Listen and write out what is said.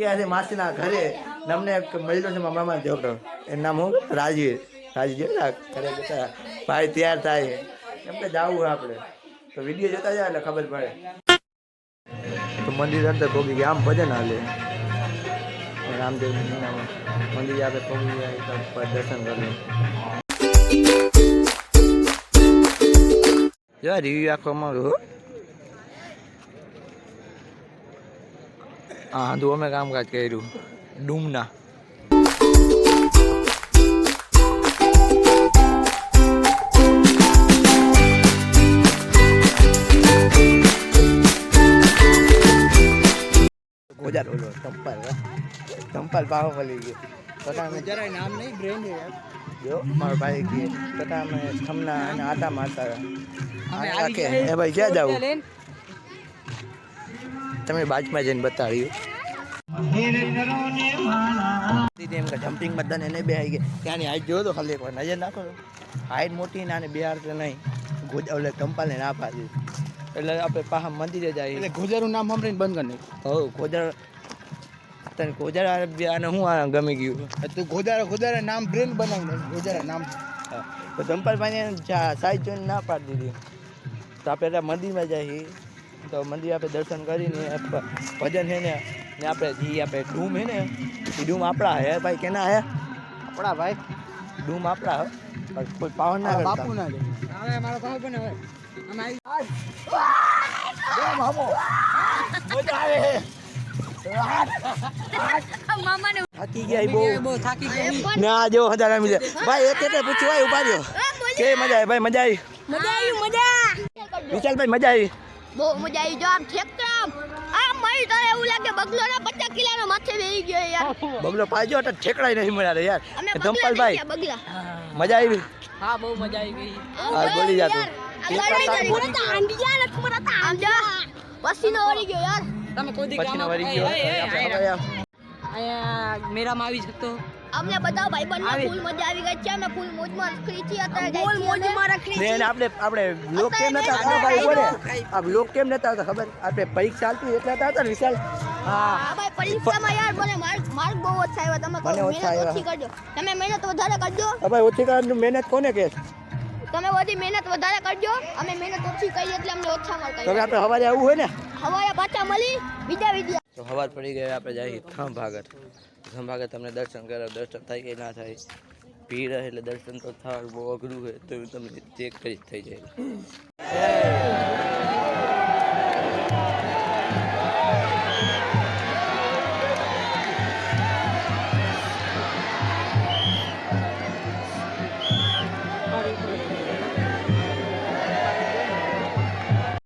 ગયા માસીના ઘરે. અમને મળ્યો છે મારા મામા છોકરો એનું નામ હું? રાજીવ રાજીવ ઘરે જતા ભાઈ તૈયાર થાય એમ કે જવું આપણે. તો વીડિયો જોતા જાય એટલે ખબર પડે. તો મંદિર અંદર ભોગી ગયા. આમ ભજન હાલે. રામદેવ મંદિર આપણે ભોગી ગયા. દર્શન કરી જો રિવ્યુ આખો અમારું હો. હા તો અમે કામકાજ કર્યું ડૂમના ગોજાર ઓલો ચંપલ ચંપલ પાહો ગયો તથા અમે જરાય નામ નહીં બ્રેન્ડ જો મારો ભાઈ ગયો તથા અમે થમના અને આટા મારતા હતા. અમે એ ભાઈ ક્યાં જાવ? તમે બાજમાં જઈને બતાવ્યું. એમ કે જમ્પિંગ બધાને એને બે આવી ગયા. ત્યાંની હાઈટ જોયો તો ખાલી એકવાર નજર નાખો. હાઈટ મોટી ના ને બે હાર તો નહીં. ગોજા ઓલે ચંપાલને ના પાડી. એટલે આપણે પાહા મંદિરે એટલે ગોજારું નામ સાંભળીને બંધ કરી નાખ્યું. હવ ગોજાર તને ગોજારા બે હું આ ગમી ગયું? તું ગોજારા ગોજારા નામ બ્રેન્ડ બનાવી ગોજારા નામ. હા. તો ચંપાલભાઈને સાઈડ જોઈને ના પાડી દીધી. તો આપણે એટલે મંદિરમાં જઈએ. તો મંદિર આપણે દર્શન કરીને ભજન છે ને ને આપણે જે આપણે ડૂમ હે ને એ ડૂમ આપણા હે. ભાઈ કેના હે? આપણા ભાઈ. ડૂમ આપણા હે. પણ કોઈ પાવન ના કરતા બાપુ ના લે હવે મારો ભાવ બને હવે. અમે આવી મામાને થાકી ગયા ઈ બહુ. બહુ થાકી ગઈ ના જો હજાર મિલે ભાઈ એક એટલે પૂછ્યું ભાઈ ઊભા રહ્યો. કે મજા આવી? ભાઈ મજા આવી? મજા આવી મજા. વિશાલભાઈ મજા આવી? બહુ મજા આવી. જો આમ ઠેકરામ મળી તારે એવું લાગે બગલો ના પચાસ કિલોનો માથે બેહી ગયો યાર. બગલો પાજો તો ઠેકડાય નહીં મળ્યા રે યાર. અમે ધમપાલભાઈ બગલા મજા આવી? હા બહુ મજા આવી. ગઈ આ બોલી જા. તું. પસીનો વળી ગયો યાર. તમે કોઈ દી વળી ગયો. મેળામાં આવી શકતો અમને બધા ભાઈબંધને. ફૂલ મજા આવી ગઈ છે. અમે ફૂલ મોજમાં રખડી છીએ અત્યારે ફૂલ મોજમાં રખડી ને આપણે આપણે બ્લોક કેમ નતા આવતા ભાઈ બોલે? આ બ્લોક કેમ નતા આવતા ખબર? આપણે પરીક્ષા ચાલતી એટલા હતા ને વિશાલ? હા. ભાઈ પરીક્ષામાં યાર મને માર્ક માર્ક બહુ ઓછા આવ્યા. તમે મને મહેનત ઓછી કરજો. તમે મહેનત વધારે કરજો. ભાઈ ઓછી કરવાની મહેનત કોને કહે તમે બધી મહેનત વધારે કરજો. અમે મહેનત ઓછી કરીએ એટલે અમને ઓછા માર્ક તો હવે આપણે સવારે આવવું હોય ને? હવારે પાછા મળી, બીજા વિદ્યા તો હવાર પડી ગઈ આપણે જઈએ થમ ભાગત ભાગત તમને દર્શન કરો દર્શન થાય કે ના થાય? ભીડ એટલે દર્શન તો થવાનું બહુ અઘરું હોય તો તમને ચેક કરી થઈ જાય.